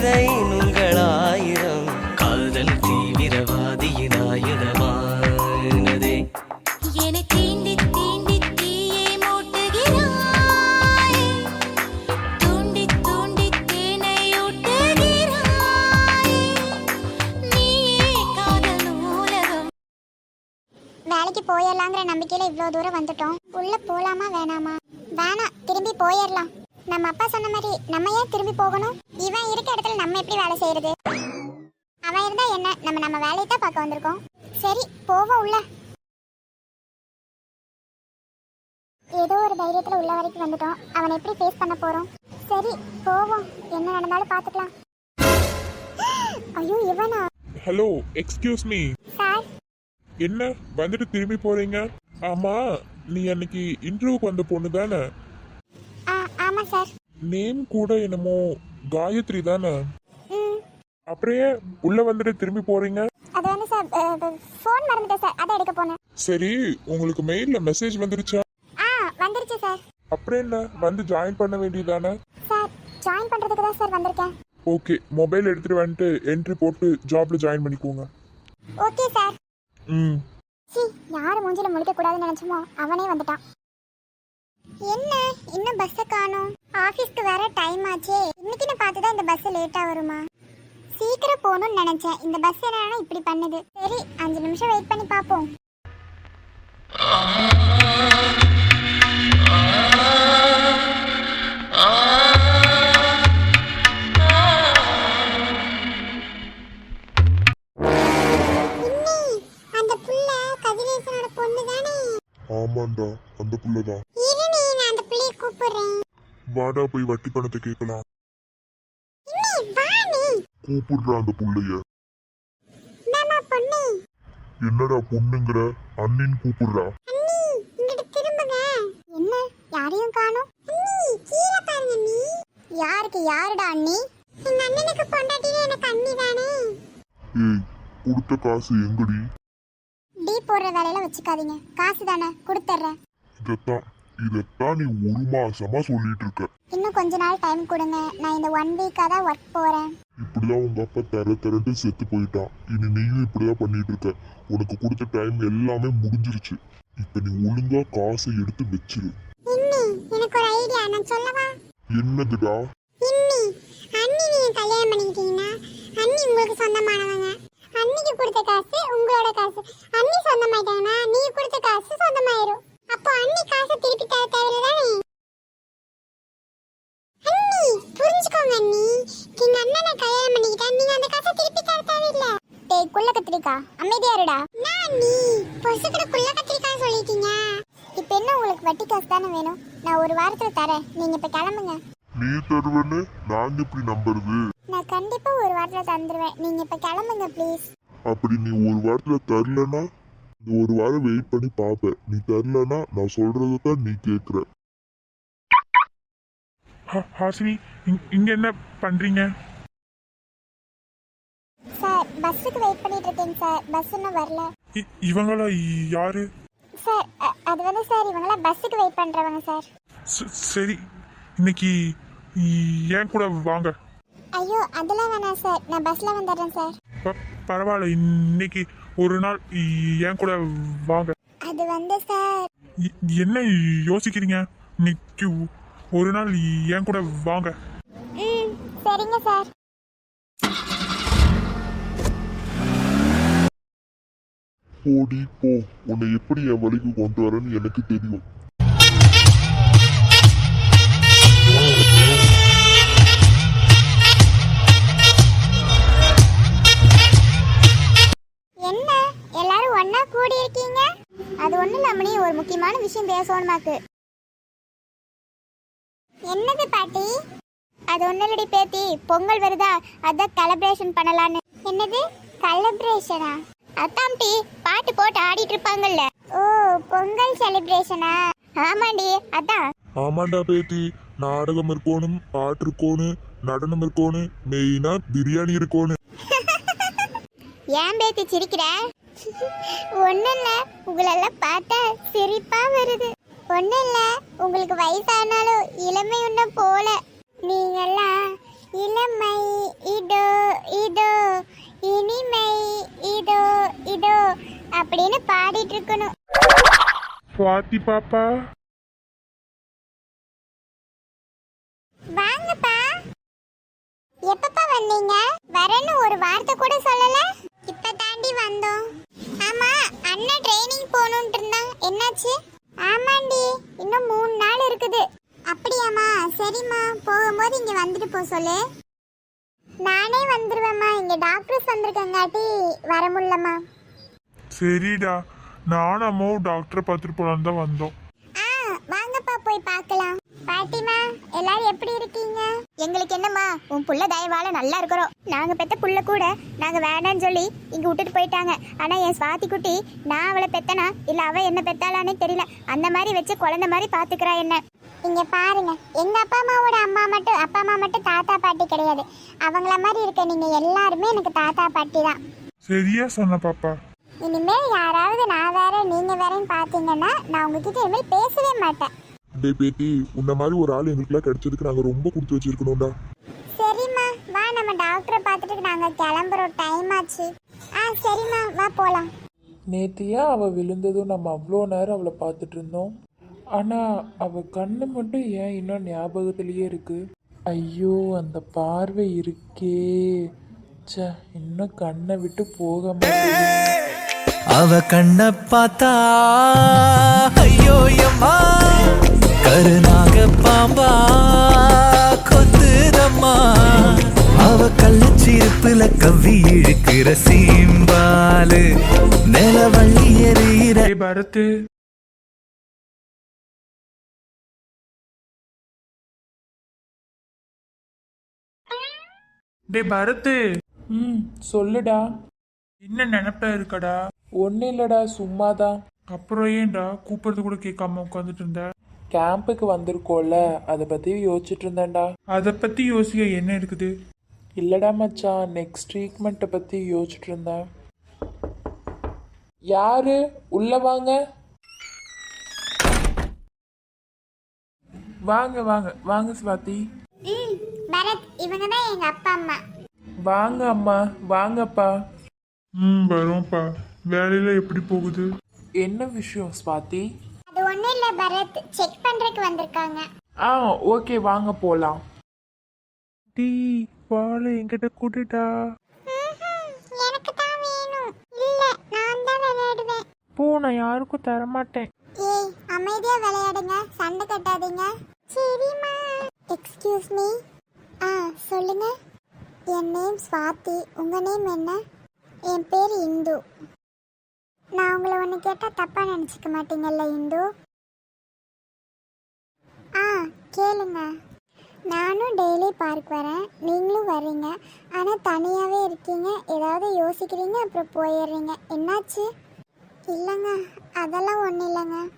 கவிதை நுங்களாயிரம் காதல் தீவிரவாதியின் ஆயுதமானதே என்னை தீண்டி தீண்டி தீயை மூட்டுகிறாய். தூண்டி தூண்டி தேனை ஊட்டுகிறாய். நீயே காதல் நூலகம் வேலைக்கு போயிடலாங்கிற நம்பிக்கையில இவ்வளோ தூரம் வந்துட்டோம். உள்ள போலாமா வேணாமா? வேணாம். திரும்பி போயிடலாம். நம்ம அப்பா சொன்ன மாதிரி நம்ம ஏன் திரும்பி போகணும்? இவன் இருக்க இடத்துல நம்ம எப்படி வேலை செய்யறது? அவன் இருந்தா என்ன? நம்ம நம்ம வேலையை தான் பார்க்க வந்திருக்கோம். சரி போவோம் உள்ள. ஏதோ ஒரு தைரியத்துல உள்ள வரைக்கும் வந்துட்டோம். அவனை எப்படி ஃபேஸ் பண்ண போறோம்? சரி போவோம். என்ன நடந்தாலும் பார்த்துக்கலாம். ஐயோ இவனா? ஹலோ எக்ஸ்கியூஸ் மீ சார் என்ன? வந்துட்டு திரும்பி போறீங்க? ஆமா நீ அன்னைக்கு இன்டர்வியூக்கு வந்த பொண்ணு தானே சார். நேம் கூட என்னமோ காயத்ரி தானே? ஏன் உள்ள வந்துட்டு திரும்பி போறீங்க? அது வந்து சார் ஃபோன் மறந்துட்டேன் சார். அதை எடுக்க போனேன். சரி உங்களுக்கு மெயில்ல மெசேஜ் வந்துருச்சா? ஆ வந்துருச்சு சார். அப்புறம் என்ன? வந்து ஜாயின் பண்ண வேண்டியதானே சார் ஜாயின் பண்ணுறதுக்கு தான் சார் வந்திருக்கேன். ஓகே மொபைல் எடுத்துட்டு வந்துட்டு என்ட்ரி போட்டு ஜாப்ல ஜாயின் பண்ணிக்கோங்க. Okay sir. ம். சி யார் மூஞ்சில முழிக்க கூடாதுன்னு நினைச்சோமோ அவனே வந்துட்டான். என்ன? இன்னும் பஸ்ஸை காணோம். ஆஃபீஸ்க்கு வேற டைம் ஆச்சே. இன்னைக்குன்னு பார்த்து தான் இந்த பஸ் லேட்டா வருமா? சீக்கிரம் போகணும்னு நினைச்சேன். இந்த பஸ் என்னன்னா இப்படி பண்ணுது. சரி அஞ்சு நிமிஷம் வெயிட் பண்ணி பார்ப்போம். போய் வட்டி பணத்தை கேட்கலாம் கூப்பிடுறா அந்த புள்ளைய. என்னடா பொண்ணுங்கிற? அண்ணின்னு கூப்பிடுறா. யாரையும் காணோம்? கீழே பாருங்க நீ யாருக்கு யாருடா அண்ணி? எங்க அண்ணனுக்கு பொண்டாட்டினா எனக்கு அண்ணி தானே. ஏய் கொடுத்த காசு எங்கடி? டீ போடுற வேலையில வச்சுக்காதீங்க. காசு தானே கொடுத்துட்றேன். இதத்தான். இதத்தான் நீ ஒரு மாசமா சொல்லிட்டு இருக்க இன்னும் கொஞ்ச நாள் டைம் கொடுங்க. நான் இந்த ஒன் வீக்காக தான் ஒர்க் போகிறேன் இப்படிதான் உங்க அப்பா தர தரட்டு செத்து போயிட்டான். இனி நீயும் இப்படிதான் பண்ணிட்டு இருக்க உனக்கு கொடுத்த டைம் எல்லாமே முடிஞ்சிருச்சு. இப்ப நீ ஒழுங்கா காசை எடுத்து வச்சிரு. இன்னி எனக்கு ஒரு ஐடியா நான் சொல்லவா? என்னதுடா? இன்னி அண்ணி நீங்க கல்யாணம் பண்ணிக்கிட்டீங்கன்னா அண்ணி உங்களுக்கு சொந்தமானவங்க. அண்ணிக்கு கொடுத்த காசு உங்களோட காசு. அண்ணி சொந்தமாயிட்டாங்கன்னா நீ கொடுத்த காசு சொந்தமாயிரும். அப்போ அண்ணி காசை திருப்பி தர தேவையில்ல தானே அண்ணி புரிஞ்சுக்கோங்க அண்ணி. எங்க அண்ணனை கல்யாணம் பண்ணிக்கிட்டா நீங்க அந்த காசை திருப்பி தர தேவையில்ல. டேய் குள்ள கத்திரிக்கா. அமைதியா இருடா. நான் நீ பொசுக்கிட குள்ள கத்திரிக்கா சொல்லிட்டீங்க. இப்போ என்ன உங்களுக்கு வட்டி காசு தானே வேணும்? நான் ஒரு வாரத்துல தரேன். நீங்க இப்ப கிளம்புங்க. நீ தருவன்னு நாங்க எப்படி நம்புறது? நான் கண்டிப்பா ஒரு வாரத்துல தந்துருவேன். நீங்க இப்ப கிளம்புங்க ப்ளீஸ் அப்படி நீ ஒரு வாரத்துல தரலனா நீ ஒரு வாரம் வெயிட் பண்ணி பாப்ப நீ தரலனா நான் சொல்றதை தான் நீ கேக்குற. ஹாசினி இங்க என்ன பண்றீங்க? சார் பஸ்ஸுக்கு வெயிட் பண்ணிட்டு இருக்கேங்க சார். பஸ் இன்னும் வரல. இவங்களா யாரு? சார் அது வந்து சார் இவங்களாம் பஸ்ஸுக்கு வெயிட் பண்றவங்க சார். சரி. இன்னைக்கு ஏன் கூட வாங்க? ஐயோ அதெல்லாம் வேணாம் சார். நான் பஸ்ல வந்துடுறேன் சார். பரவாயில்ல. இன்னைக்கு ஒரு நாள் ஏன் கூட வாங்க. அது வந்து சார். என்ன யோசிக்கிறீங்க? இன்னைக்கு ஒரு நாள் ஏன் கூட வாங்க. சரிங்க சார். போடி போ. உன்னை எப்படி என் வழிக்கு கொண்டு வரேன்னு எனக்கு தெரியும். முக்கியமான விஷயம் பேசணுமாக்கு என்னது பாட்டி? அது இல்லடி பேத்தி பொங்கல் வருதா அதான் கலப்ரேஷன் பண்ணலான்னு. என்னது? கலப்ரேஷனா அதான் டி பாட்டு போட்டு ஆடிட்டு இருப்பாங்கல்ல. ஓ பொங்கல் செலிப்ரேஷனா ஆமாண்டி அதான். ஆமாண்டா பேத்தி நாடகம் இருக்கணும் பாட்டு இருக்கணும் நடனம் இருக்கணும் மெயினா பிரியாணி இருக்கணும். ஏன் பேத்தி சிரிக்கிற? ஒன்றும் இல்லை உங்களெல்லாம் பார்த்தா சிரிப்பா வருது. ஒன்றும் இல்லை உங்களுக்கு வயசானாலும் இளமை இன்னும் போல. நீங்கெல்லாம் இளமை இதோ இதோ இனிமை இதோ இதோ அப்படின்னு பாடிட்டு இருக்கணும். சுவாதி பாப்பா. வாங்கப்பா. எப்பப்பா வந்தீங்க? வரேன்னு ஒரு வார்த்தை கூட சொல்லல. இப்ப தாண்டி வந்தோம். ஆமா அண்ணா ட்ரைனிங் போகணும்னு இருந்தான் என்னாச்சு? ஆமாண்டி இன்னும் மூணு நாள் இருக்குது. அப்படியாம்மா சரிம்மா போகும்போது இங்க வந்துட்டு போ சொல்லு. நானே வந்துருவேம்மா இங்க டாக்டர்ஸ் வந்திருக்கங்காட்டி வர முடியலம்மா. சரிடா நானும் அம்மாவும் டாக்டரை பார்த்துட்டு போலான்னு தான் வந்தோம் ஆ வாங்கப்பா போய் பார்க்கலாம் பாட்டிமா எல்லாரும் எப்படி இருக்கீங்க? எங்களுக்கு என்னம்மா உன் புள்ள தயவால நல்லா இருக்கிறோம் நாங்க பெத்த புள்ள கூட நாங்க வேண்டாம்னு சொல்லி இங்க விட்டுட்டு போயிட்டாங்க. ஆனா என் சுவாதி குட்டி நான் அவளை பெத்தனா? இல்ல அவ என்ன பெத்தாளானே தெரியல. அந்த மாதிரி வச்சு குழந்தை மாதிரி பாத்துக்கிறா என்ன. இங்க பாருங்க எங்க அப்பா அம்மாவோட அம்மா மட்டும் அப்பா அம்மா மட்டும் தாத்தா பாட்டி கிடையாது. அவங்கள மாதிரி இருக்க நீங்க எல்லாருமே எனக்கு தாத்தா பாட்டி தான். சரியா சொன்ன பாப்பா. இனிமேல் யாராவது நான் வேற நீங்க வேறன்னு பாத்தீங்கன்னா நான் உங்ககிட்ட இனிமேல் பேசவே மாட்டேன். டே பேட்டி உன்ன மாதிரி ஒரு ஆள் எங்களுக்குலாம் கிடைச்சதுக்கு நாங்க ரொம்ப கொடுத்து வச்சிருக்கணும்டா. சரிம்மா வா நம்ம டாக்டரை பார்த்துட்டு நாங்க கிளம்புறோம். டைம் ஆச்சு. ஆ சரிம்மா வா போலாம். நேத்து ஏன் அவள் விழுந்ததும் நம்ம அவ்வளோ நேரம் அவளை பார்த்துட்டு இருந்தோம். ஆனால் அவள் கண்ணு மட்டும் ஏன் இன்னும் ஞாபகத்திலேயே இருக்கு? ஐயோ அந்த பார்வை இருக்கே. ச்சே இன்னும் கண்ணை விட்டு போக மாட்டேங்குது அவ கண்ண பார்த்தா ஐயோ எம்மா. கருநாக பாம்பா கொத்துதம்மா. அவ கள்ளச்சிருப்புல கவ்வி இழுக்கிற சீம்பாலு. நிலவள்ளி எறிகிற பரத்து டே பரத்து ம் சொல்லுடா. என்ன நினைப்பா இருக்கடா? ஒன்றும் இல்லைடா சும்மா தான் அப்புறம் ஏன்டா கூப்பிடுறது கூட கேட்காம உட்காந்துட்டு இருந்த? கேம்புக்கு வந்திருக்கோம்ல அதை பற்றி யோசிச்சுட்டு இருந்தேன்டா அதை பத்தி யோசிக்க என்ன இருக்குது இல்லடா மச்சான் நெக்ஸ்ட் ட்ரீட்மெண்ட்டை பற்றி யோசிச்சுட்டு இருந்தேன் யாரு? உள்ள வாங்க. வாங்க வாங்க. வாங்க ஸ்வாதி ம் பரத் இவங்க தான் எங்க அப்பா அம்மா. வாங்க அம்மா. வாங்கப்பா. ம் வரோம்ப்பா. வேலையில எப்படி போகுது? என்ன விஷயம் ஸ்வாதி ஒண்ணும் இல்ல பரத். செக் பண்றதுக்கு வந்திருக்காங்க. ஆ ஓகே வாங்க போலாம். டீ வாழை என்கிட்ட கூட்டிட்டா எனக்கு தான் வேணும். இல்ல நான் தான் விளையாடுவேன். போ நான் யாருக்கும் தரமாட்டேன். ஏய் அமைதியா விளையாடுங்க. சண்டை கட்டாதீங்க. சரிம்மா. எக்ஸ்கியூஸ் மீ ஆ சொல்லுங்க. என் நேம் ஸ்வாதி உங்க நேம் என்ன? என் பேர் இந்து. நான் உங்களை ஒன்று கேட்டால் தப்பாக நினச்சிக்க மாட்டீங்கல்ல இந்து? ஆ கேளுங்க. நானும் டெய்லி பார்க் வரேன். நீங்களும் வர்றீங்க. ஆனால் தனியாகவே இருக்கீங்க. ஏதாவது யோசிக்கிறீங்க அப்புறம் போயிடுறீங்க. என்னாச்சு? இல்லைங்க. அதெல்லாம் ஒன்றும் இல்லைங்க.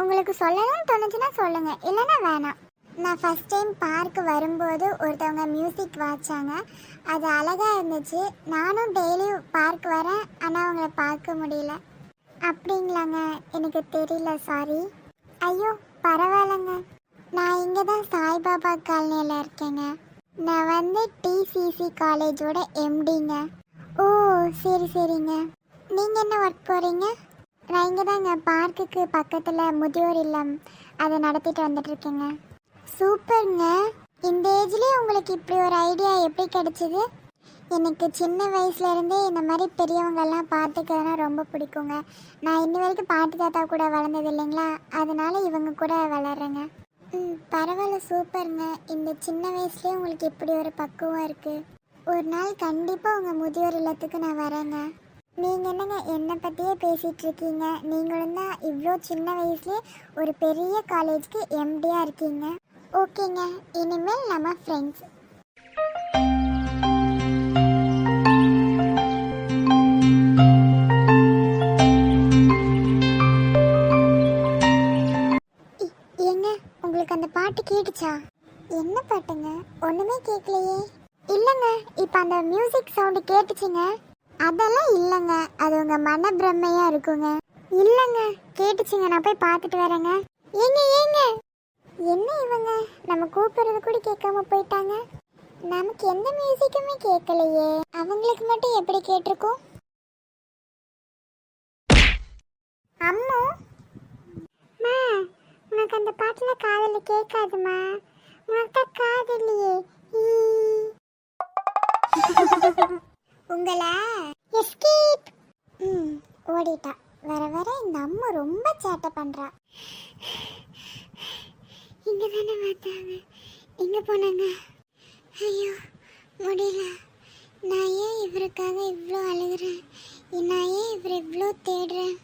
உங்களுக்கு சொல்லணும்னு தோணுச்சுன்னா சொல்லுங்க. இல்லைன்னா வேணாம். நான் ஃபஸ்ட் டைம் பார்க் வரும்போது ஒருத்தவங்க மியூசிக் வாச்சாங்க. அது அழகாக இருந்துச்சு. நானும் டெய்லியும் பார்க்க முடியல. அப்படிங்களாங்க எனக்கு தெரியல சாரி. ஐயோ பரவாயில்லங்க. நான் இங்கே தான் சாய்பாபா காலனியில் இருக்கேங்க. நான் வந்து டிசிசி காலேஜோட எம்டிங்க ஓ சரி சரிங்க. நீங்கள் என்ன ஒர்க் போகிறீங்க நான் இங்கே தாங்க பார்க்குக்கு பக்கத்தில் முதியோர் இல்லம் அதை நடத்திட்டு வந்துட்டுருக்கேங்க சூப்பருங்க. இந்த ஏஜ்லேயே உங்களுக்கு இப்படி ஒரு ஐடியா எப்படி கிடைச்சிது? எனக்கு சின்ன வயசுலேருந்தே இந்த மாதிரி பெரியவங்கெல்லாம் பார்த்துக்கிறதுனா ரொம்ப பிடிக்குங்க. நான் இன்ன வரைக்கும் பாட்டு தாத்தா கூட வளர்ந்தது இல்லைங்களா? அதனால இவங்க கூட வளர்றேங்க. ம் பரவாயில்ல சூப்பருங்க. இந்த சின்ன வயசுலேயே உங்களுக்கு இப்படி ஒரு பக்குவம் இருக்குது ஒரு நாள் கண்டிப்பாக உங்கள் முதியோர் இல்லத்துக்கு நான் வரேங்க. நீங்கள் என்னங்க என்னை பற்றியே பேசிகிட்டு இருக்கீங்க? நீங்களும் தான் இவ்வளோ சின்ன வயசுலேயே ஒரு பெரிய காலேஜ்க்கு எம்டியாக இருக்கீங்க. ஓகேங்க இனிமேல் நம்ம ஃப்ரெண்ட்ஸ் கேட்டுச்சா என்ன பாட்டுங்க? ஒண்ணுமே கேட்கலையே இல்லைங்க இப்போ அந்த மியூசிக் சவுண்டு கேட்டுச்சுங்க. அதெல்லாம் இல்லைங்க. அது உங்க மன பிரம்மையா இருக்குங்க. இல்லைங்க கேட்டுச்சுங்க. நான் போய் பார்த்துட்டு வரேங்க. ஏங்க ஏங்க? என்ன இவங்க? நம்ம கூப்பிடுறது கூட கேட்காம போயிட்டாங்க. நமக்கு எந்த மியூசிக்குமே கேட்கலையே. அவங்களுக்கு மட்டும் எப்படி கேட்டிருக்கோம் அம்மு மா உனக்கு அந்த பாட்டில் காதல கேட்காதுமா. உனக்கு தான் காதலியே. உங்களை? எஸ்கேப். ம் ஓடிட்டா. வர வர இந்த அம்மா ரொம்ப சேட்டை பண்ணுறா இங்கே தானே பார்த்தாங்க. எங்கே போனாங்க? ஐயோ முடியல. நான் ஏன் இவருக்காக இவ்வளோ அழுகிறேன்? நான் ஏன் இவர் இவ்வளோ தேடுறேன்?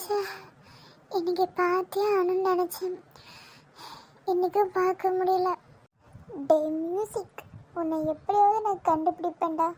ச்சே, இன்னைக்கு பார்த்தே ஆகணும்னு நினச்சேன். இன்னைக்கும் பார்க்க முடியல. டே மியூசிக் உன்னை எப்படியாவது நான் கண்டுபிடிப்பேன்டா.